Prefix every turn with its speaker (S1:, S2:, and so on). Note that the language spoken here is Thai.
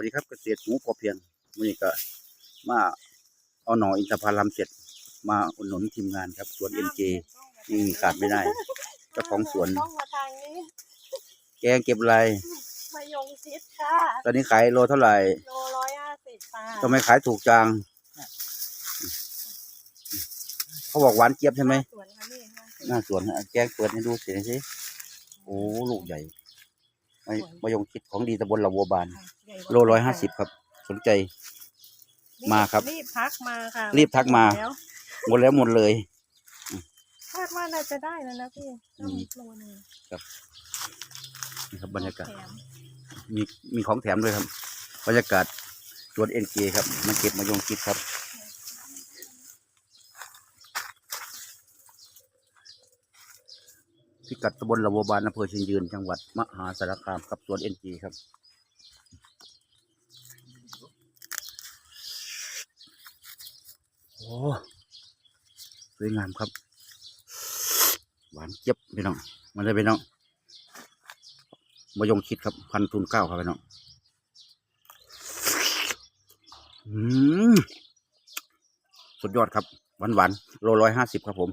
S1: วัสดีครับเกษตรหมูพอเพียงวันนี้ก็มาเอาหน่ออินทผลัมเสร็จ มาอุดหนุนทีมงานครับสวนเอ็นเจนี่ขาดไม่ได้ เจ้าของสวน
S2: ต้องมาทางนี้
S1: แกงเก็บอะไร
S2: มายงชิดค่ะ
S1: ตอนนี้ขายโลเท่าไหร่
S2: โลร้อยห้าสิบค่ะ
S1: ทำไมขายถูกจังเขาบอกหวานเจี๊ยบใช่ไหม
S2: สวนค่ะนี่ค่ะ
S1: หน้าสวนอะแกงเปิดให้ดูสิสิโอ้ลูกใหญ่ ไม่มายงคิดของดีตำบลละวัวบาน
S2: ใญ่กว่า
S1: โลร้อยห้าสิบครับ สนใจ มาครับ
S2: รีบทักมาค่ะ
S1: รีบทักมา
S2: แล้ว
S1: หมดแล้วหมดเลย
S2: คาดว่าน่าจะได้แล้วนะพี่
S1: อืม
S2: โลนึง
S1: นี่ครับบรรยากาศ
S2: แถม
S1: มีมีของแถมด้วยครับ บรรยากาศสวนเอ็นเครับมาเก็บมายงคิดครับ พิกัดตำบลละวัวบานอำเภอเชียงยืน จังหวัดมหาสารคามครับสวนเอ็นจีครับ โอ้สวยงามครับ หวานเจี๊ยบพี่น้อง มาเลยพี่น้องมายงคิดครับพันทุนเก้าครับพี่น้องอืมสุดยอดครับ หวานหวานโลร้อยห้าสิบครับผม